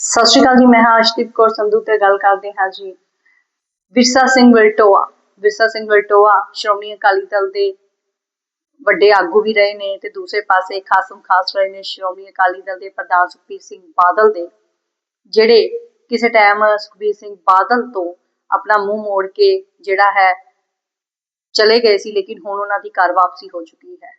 ਸਤਿ ਸ਼੍ਰੀ ਅਕਾਲ ਜੀ, ਮੈਂ ਹਾਂ ਅਰਸ਼ਦੀਪ ਕੌਰ ਸੰਧੂ ਤੇ ਗੱਲ ਕਰਦੇ ਹਾਂ ਜੀ। ਵਿਰਸਾ ਸਿੰਘ ਵਲਟੋਆ, ਵਿਰਸਾ ਸਿੰਘ ਵਲਟੋਆ ਸ਼੍ਰੋਮਣੀ ਅਕਾਲੀ ਦਲ ਦੇ ਵੱਡੇ ਆਗੂ ਵੀ ਰਹੇ ਨੇ ਤੇ ਦੂਸਰੇ ਪਾਸੇ ਖਾਸਮ ਖਾਸ ਰਹੇ ਨੇ ਸ਼੍ਰੋਮਣੀ ਅਕਾਲੀ ਦਲ ਦੇ ਪ੍ਰਧਾਨ ਸੁਖਬੀਰ ਸਿੰਘ ਬਾਦਲ ਦੇ, ਜਿਹੜੇ ਕਿਸੇ ਟਾਈਮ ਸੁਖਬੀਰ ਸਿੰਘ ਬਾਦਲ ਤੋਂ ਆਪਣਾ ਮੂੰਹ ਮੋੜ ਕੇ ਜਿਹੜਾ ਹੈ ਚਲੇ ਗਏ ਸੀ, ਲੇਕਿਨ ਹੁਣ ਉਹਨਾਂ ਦੀ ਘਰ ਵਾਪਸੀ ਹੋ ਚੁੱਕੀ ਹੈ।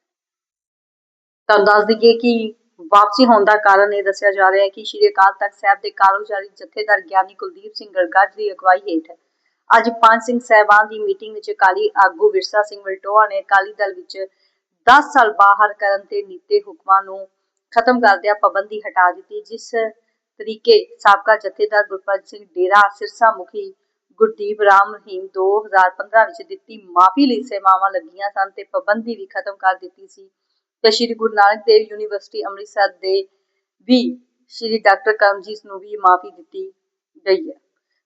ਤਾਂ ਦੱਸ ਦਈਏ ਕਿ ਵਾਪਸੀ ਹੋਣ ਦਾ ਕਾਰਨ ਇਹ ਦੱਸਿਆ ਜਾ ਰਿਹਾ ਹੈ ਕਿ ਸ਼੍ਰੀ ਅਕਾਲ ਤਖਤ ਸਾਹਿਬ ਦੇ ਕਾਰਜਕਾਰੀ ਜਥੇਦਾਰ ਗਿਆਨੀ ਕੁਲਦੀਪ ਸਿੰਘ ਗੜਗੜ ਦੀ ਅਗਵਾਈ ਹੇਠ ਅੱਜ ਪੰਜ ਸਿੰਘ ਸਹਿਬਾਨ ਦੀ ਮੀਟਿੰਗ ਵਿੱਚ ਕਾਲੀ ਆਗੂ ਵਿਰਸਾ ਸਿੰਘ ਵਲਟੋਆ ਨੇ ਅਕਾਲੀ ਦਲ ਵਿੱਚ 10 ਸਾਲ ਬਾਹਰ ਕਰਨ ਤੇ ਨੀਤੇ ਹੁਕਮਾਂ ਨੂੰ ਖਤਮ ਕਰਦਿਆਂ ਪਾਬੰਦੀ ਹਟਾ ਦਿੱਤੀ, ਜਿਸ ਤਰੀਕੇ ਸਾਬਕਾ ਜਥੇਦਾਰ ਗੁਰਪ੍ਰੀਤ ਸਿੰਘ ਡੇਰਾ ਸਿਰਸਾ ਮੁਖੀ ਗੁਰਦੀਪ ਰਾਮ ਰਹੀਮ 2015 ਵਿੱਚ ਦਿੱਤੀ ਮਾਫੀ ਲਈ ਸੇਵਾਵਾਂ ਲੱਗੀਆਂ ਸਨ ਤੇ ਪਾਬੰਦੀ ਵੀ ਖਤਮ ਕਰ ਦਿੱਤੀ ਸੀ। ਤੇ ਸ਼੍ਰੀ ਗੁਰੂ ਨਾਨਕ ਦੇਵ ਯੂਨੀਵਰਸਿਟੀ ਅੰਮ੍ਰਿਤਸਰ ਦੇ ਵੀ ਸ਼੍ਰੀ ਡਾਕਟਰ ਕਰਮਜੀਤ ਨੂੰ ਵੀ ਮਾਫੀ ਦਿੱਤੀ ਗਈ ਹੈ।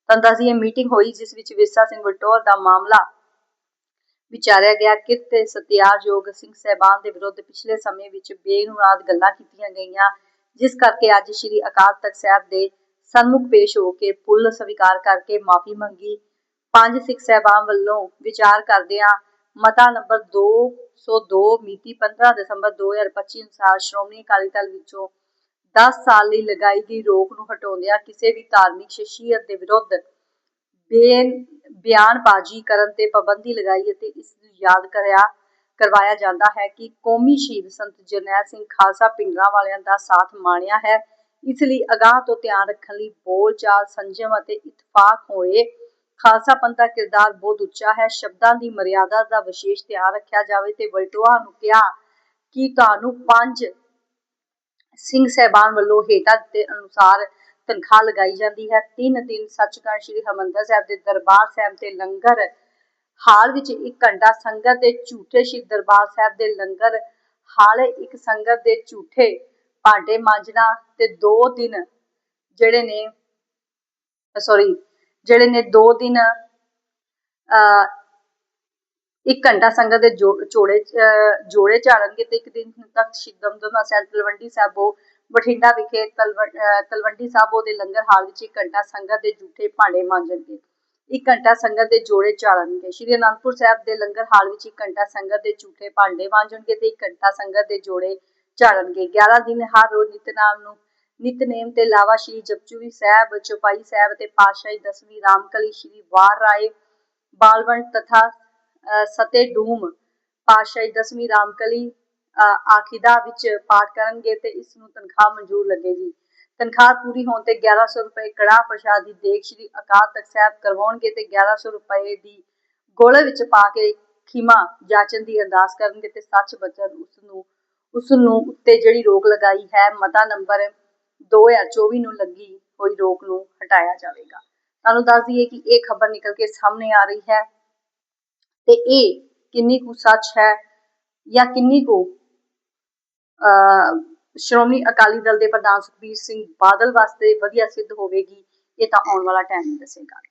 ਤਾਂ ਦੱਸਦੀ ਮੀਟਿੰਗ ਹੋਈ ਜਿਸ ਵਿੱਚ ਵਿਰਸਾ ਸਿੰਘ ਵਟੋਰ ਦਾ ਮਾਮਲਾ ਵਿਚਾਰਿਆ ਗਿਆ। ਕਿਤੇ ਸਤਿਆਰਯੋਗ ਸਿੰਘ ਸਹਿਬਾਨ ਦੇ ਵਿਰੁੱਧ ਪਿਛਲੇ ਸਮੇਂ ਵਿੱਚ ਬੇਨੁਰਾਦ ਗੱਲਾਂ ਕੀਤੀਆਂ ਗਈਆਂ, ਜਿਸ ਕਰਕੇ ਅੱਜ ਸ਼੍ਰੀ ਅਕਾਲ ਤਖਤ ਸਾਹਿਬ ਦੇ ਸਨਮੁਖ ਪੇਸ਼ ਹੋ ਕੇ ਪੁੱਲ ਸਵੀਕਾਰ ਕਰਕੇ ਮਾਫੀ ਮੰਗੀ। ਪੰਜ ਸਿੱਖ ਸਹਿਬਾਨ ਵੱਲੋਂ ਵਿਚਾਰ ਕਰਦਿਆਂ ਮਤਾ ਨੰਬਰ 202 ਮਿਤੀ 15 ਦਸੰਬਰ 2025 ਅਨੁਸਾਰ ਸ਼੍ਰੋਮਣੀ ਅਕਾਲੀ ਦਲ ਵਿੱਚੋਂ 10 ਸਾਲ ਲਈ ਲਗਾਈ ਗਈ ਰੋਕ ਨੂੰ ਹਟਾਉਂਦਿਆਂ ਕਿਸੇ ਵੀ ਧਾਰਮਿਕ ਸ਼ਖਸੀਅਤ ਦੇ ਵਿਰੁੱਧ ਬਿਆਨਬਾਜ਼ੀ ਕਰਨ ਤੇ ਪਾਬੰਦੀ ਲਗਾਈ ਅਤੇ ਇਸ ਨੂੰ ਯਾਦ ਕਰਿਆ, ਕਰਵਾਇਆ ਜਾਂਦਾ ਹੈ ਕਿ ਕੌਮੀ ਸ਼ਹੀਦ ਸੰਤ ਜਰਨੈਲ ਸਿੰਘ ਖਾਲਸਾ ਪਿੰਗਲਾ ਵਾਲਿਆਂ ਦਾ ਸਾਥ ਮਾਣਿਆ ਹੈ। ਇਸ ਲਈ ਅਗਾਹ ਤੋਂ ਧਿਆਨ ਰੱਖਣ ਲਈ ਬੋਲਚਾਲ, ਸੰਜਮ ਅਤੇ ਇਤਫਾਕ ਹੋਏ ਖਾਲਸਾ ਪੰਥ ਦਾ ਕਿਰਦਾਰ ਬਹੁਤ ਉੱਚਾ ਹੈ। ਸ਼ਬਦਾਂ ਦੀ ਮਰਿਆਦਾ ਦਾ ਵਿਸ਼ੇਸ਼ ਧਿਆਨ ਰੱਖਿਆ ਜਾਵੇ ਤੇ ਵਲਟੋਆ ਨੂੰ ਕਿਹਾ ਕਿ ਤੁਹਾਨੂੰ ਪੰਜ ਸਿੰਘ ਸਹਿਬਾਨ ਵੱਲੋਂ ਹੇਠਾਂ ਦਿੱਤੇ ਅਨੁਸਾਰ ਤਨਖਾਹ ਲਗਾਈ ਜਾਂਦੀ ਹੈ। ਤਿੰਨ ਦਿਨ ਸੱਚਖੰਡ ਸ੍ਰੀ ਹਰਮੰਦਰ ਸਾਹਿਬ ਦੇ ਦਰਬਾਰ ਸਾਹਿਬ ਤੇ ਲੰਗਰ ਹਾਲ ਵਿੱਚ ਇੱਕ ਘੰਟਾ ਸੰਗਤ ਦੇ ਝੂਠੇ ਸ਼੍ਰੀ ਦਰਬਾਰ ਸਾਹਿਬ ਦੇ ਲੰਗਰ ਹਾਲੇ ਇੱਕ ਸੰਗਤ ਦੇ ਝੂਠੇ ਭਾਂਡੇ ਮਾਂਜਣਾ ਤੇ ਦੋ ਦਿਨ ਜਿਹੜੇ ਨੇ ਸੌਰੀ ਜਿਹੜੇ ਨੇ ਦੋ ਦਿਨ ਇੱਕ ਘੰਟਾ ਸੰਗਤ ਦੇ ਜੋੜੇ ਜੋੜੇ ਝਾੜਨਗੇ ਤੇ ਇੱਕ ਦਿਨ ਤੱਕ ਸ਼ਿਦਮਦਮਾ ਸਾਹਿਬ, ਤਲਵੰਡੀ ਸਾਹਿਬੋ ਬਠਿੰਡਾ ਵਿਖੇ ਤਲਵੰਡੀ ਸਾਹਿਬੋ ਦੇ ਲੰਗਰ ਹਾਲ ਵਿੱਚ ਇੱਕ ਘੰਟਾ ਸੰਗਤ ਦੇ ਝੂਠੇ ਭਾਂਡੇ ਮਾਂਜਣਗੇ। ਇੱਕ ਘੰਟਾ ਸੰਗਤ ਦੇ ਜੋੜੇ ਝਾੜਨਗੇ। ਸ਼੍ਰੀ ਅਨੰਦਪੁਰ ਸਾਹਿਬ ਦੇ ਲੰਗਰ ਹਾਲ ਵਿੱਚ ਇੱਕ ਘੰਟਾ ਸੰਗਤ ਦੇ ਝੂਠੇ ਭਾਂਡੇ ਮਾਂਜਣਗੇ ਤੇ ਇੱਕ ਘੰਟਾ ਸੰਗਤ ਦੇ ਜੋੜੇ ਝਾੜਨਗੇ। 11 ਦਿਨ ਹਰ ਰੋਜ਼ ਨਿਤਨਾਮ ਨੂੰ ਨਿਤਨੇਮ ਤੇ ਲਾਵਾ ਸ਼੍ਰੀ ਜਪਚੂਰੀ ਸਾਹਿਬ, ਚੁਪਾਈ ਸਾਹਿਬ ਤੇ ਪਾਸ਼ਾਹੀ ਦਸਵੀਂ ਰਾਮਕਲੀ ਸ਼੍ਰੀ ਵਾਰ ਰਾਏ, ਬਾਲਵੰਡ ਤਥਾ ਸਤੇ ਡੂਮ ਪਾਸ਼ਾਹੀ ਦਸਵੀਂ ਰਾਮਕਲੀ ਆਖਿਦਾ ਵਿੱਚ ਪਾਠ ਕਰਨਗੇ ਤੇ ਇਸ ਨੂੰ ਤਨਖਾਹ ਮਨਜ਼ੂਰ ਲੱਗੇਗੀ। ਤਨਖਾਹ ਪੂਰੀ ਹੋਣ ਤੇ 1100 ਰੁਪਏ ਕੜਾ ਪ੍ਰਸ਼ਾਦ ਦੀ ਦੇਖ ਸ਼੍ਰੀ ਅਕਾਲ ਤਖਤ ਸਾਹਿਬ ਕਰਵਾਉਣਗੇ ਤੇ 1100 ਰੁਪਏ ਦੀ ਗੋਲੇ ਵਿੱਚ ਪਾ ਕੇ ਖਿਮਾ ਜਾਚਨ ਦੀ ਅਰਦਾਸ ਕਰਨਗੇ ਤੇ ਸੱਚ ਬਚਨ ਉਸ ਨੂੰ ਉਸ ਨੂੰ ਉੱਤੇ ਜਿਹੜੀ ਰੋਕ ਲਗਾਈ ਹੈ, ਮਤਾ ਨੰਬਰ 2024 ਨੂੰ ਲੱਗੀ ਹੋਈ ਰੋਕ ਨੂੰ ਹਟਾਇਆ ਜਾਵੇਗਾ। ਤੁਹਾਨੂੰ ਦੱਸ ਦਈਏ ਕਿ ਇਹ ਖਬਰ ਨਿਕਲ ਕੇ ਸਾਹਮਣੇ ਆ ਰਹੀ ਹੈ ਤੇ ਇਹ ਕਿੰਨੀ ਕੁ ਸੱਚ ਹੈ ਜਾਂ ਕਿੰਨੀ ਕੁ ਸ਼੍ਰੋਮਣੀ ਅਕਾਲੀ ਦਲ ਦੇ ਪ੍ਰਧਾਨ ਸੁਖਬੀਰ ਸਿੰਘ ਬਾਦਲ ਵਾਸਤੇ ਵਧੀਆ ਸਿੱਧ ਹੋਵੇਗੀ, ਇਹ ਤਾਂ ਆਉਣ ਵਾਲਾ ਟਾਈਮ ਹੀ ਦੱਸੇਗਾ।